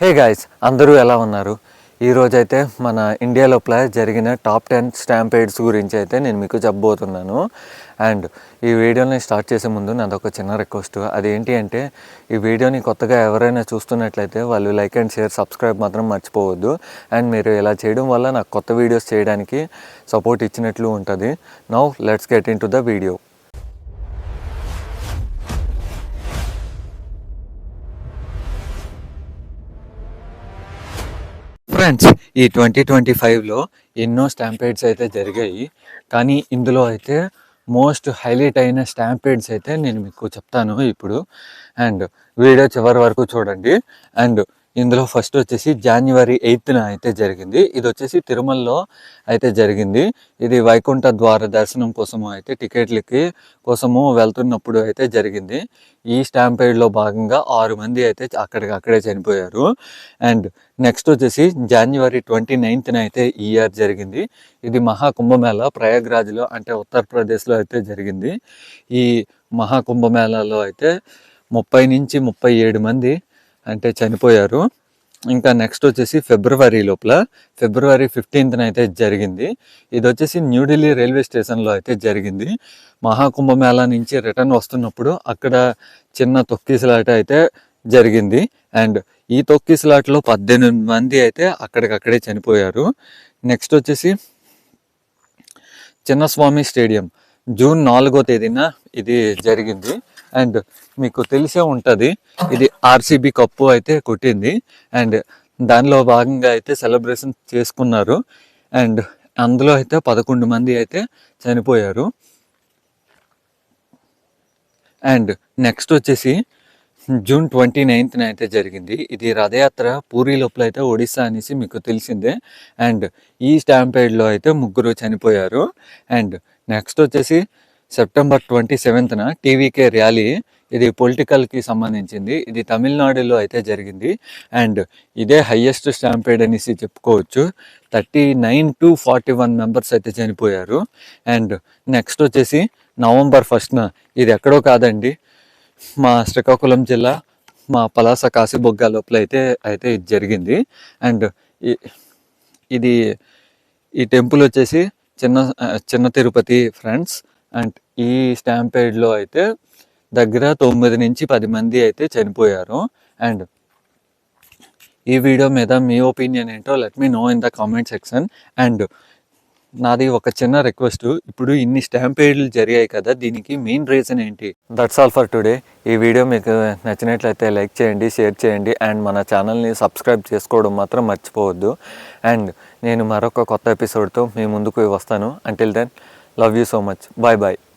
Hey guys అందరూ ఎలా ఉన్నారు? ఈరోజు అయితే మన ఇండియా లోపల జరిగిన టాప్ టెన్ స్టాంపేడ్స్ గురించి అయితే నేను మీకు చెప్పబోతున్నాను. అండ్ ఈ వీడియోని స్టార్ట్ చేసే ముందు నాది ఒక చిన్న రిక్వెస్ట్ అదేంటి అంటే ఈ వీడియోని కొత్తగా ఎవరైనా చూస్తున్నట్లయితే వాళ్ళు లైక్ అండ్ షేర్ సబ్స్క్రైబ్ మాత్రం మర్చిపోవద్దు. అండ్ మీరు ఇలా చేయడం వల్ల నాకు కొత్త వీడియోస్ చేయడానికి సపోర్ట్ ఇచ్చినట్లు ఉంటుంది. Now let's get into the video friends ఈ ట్వంటీ ట్వంటీ ఫైవ్లో ఎన్నో స్టాంపేడ్స్ అయితే జరిగాయి. కానీ ఇందులో అయితే మోస్ట్ హైలైట్ అయిన స్టాంపేడ్స్ అయితే నేను మీకు చెప్తాను ఇప్పుడు. అండ్ వీడియో చివరి వరకు చూడండి. అండ్ ఇందులో ఫస్ట్ వచ్చేసి జనవరి ఎయిత్న అయితే జరిగింది. ఇది వచ్చేసి తిరుమలలో అయితే జరిగింది. ఇది వైకుంఠ ద్వార దర్శనం కోసము అయితే టికెట్లకి కోసము వెళ్తున్నప్పుడు అయితే జరిగింది. ఈ స్టాంపేడ్లో భాగంగా ఆరు మంది అయితే అక్కడికి అక్కడే చనిపోయారు. అండ్ నెక్స్ట్ వచ్చేసి జనవరి ట్వంటీ నైన్త్న అయితే ఈ ఇయర్ జరిగింది. ఇది మహాకుంభమేళ ప్రయాగ్రాజ్లో అంటే ఉత్తరప్రదేశ్లో అయితే జరిగింది. ఈ మహాకుంభమేళాలో అయితే ముప్పై నుంచి ముప్పై ఏడు మంది అంటే చనిపోయారు. ఇంకా నెక్స్ట్ వచ్చేసి ఫిబ్రవరి లోపల ఫిబ్రవరి ఫిఫ్టీన్త్న అయితే జరిగింది. ఇది వచ్చేసి న్యూఢిల్లీ రైల్వే స్టేషన్లో అయితే జరిగింది. మహాకుంభమేళా నుంచి రిటర్న్ వస్తున్నప్పుడు అక్కడ చిన్న తొక్కిసలాట అయితే జరిగింది. అండ్ ఈ తొక్కిసలాటలో పద్దెనిమిది మంది అయితే అక్కడికక్కడే చనిపోయారు. నెక్స్ట్ వచ్చేసి చిన్నస్వామి స్టేడియం. జూన్ నాలుగో తేదీన ఇది జరిగింది. అండ్ మీకు తెలిసే ఉంటుంది ఇది ఆర్సీబీ కప్పు అయితే కొట్టింది. అండ్ దానిలో భాగంగా అయితే సెలబ్రేషన్ చేసుకున్నారు. అండ్ అందులో అయితే పదకొండు మంది అయితే చనిపోయారు. అండ్ నెక్స్ట్ వచ్చేసి జూన్ ట్వంటీ నైన్త్న అయితే జరిగింది. ఇది రథయాత్ర పూరి లోపల అయితే ఒడిస్సా అనేసి మీకు తెలిసిందే. అండ్ ఈ స్టాంపేడ్లో అయితే ముగ్గురు చనిపోయారు. అండ్ నెక్స్ట్ వచ్చేసి సెప్టెంబర్ ట్వంటీ సెవెంత్న టీవీకే ర్యాలీ. ఇది పొలిటికల్కి సంబంధించింది. ఇది తమిళనాడులో అయితే జరిగింది. అండ్ ఇదే హయ్యెస్ట్ స్టాంపేడ్ అనేసి చెప్పుకోవచ్చు. Thirty nine to forty one members అయితే చనిపోయారు. అండ్ నెక్స్ట్ వచ్చేసి నవంబర్ ఫస్ట్న ఇది ఎక్కడో కాదండి. మా శ్రీకాకుళం జిల్లా మా పలాస కాశీబొగ్గ లోపల అయితే అయితే ఇది జరిగింది. అండ్ ఈ- ఇది ఈ టెంపుల్ వచ్చేసి చిన్న చిన్న తిరుపతి ఫ్రెండ్స్. అండ్ ఈ స్టాంపేడ్లో అయితే దగ్గర తొమ్మిది నుంచి పది మంది అయితే చనిపోయారు. అండ్ ఈ వీడియో మీద మీ ఒపీనియన్ ఏంటో let me know in the comment section. And నాది ఒక చిన్న రిక్వెస్ట్ ఇప్పుడు ఇన్ని స్టాంపేడ్లు జరిగాయి కదా దీనికి మెయిన్ రీజన్ ఏంటి? దట్స్ ఆల్ ఫర్ టుడే ఈ వీడియో మీకు నచ్చినట్లయితే లైక్ చేయండి షేర్ చేయండి అండ్ మన ఛానల్ని సబ్స్క్రైబ్ చేసుకోవడం మాత్రం మర్చిపోవద్దు. అండ్ నేను మరొక కొత్త ఎపిసోడ్తో మీ ముందుకు వస్తాను. Until then Love you so much. Bye bye.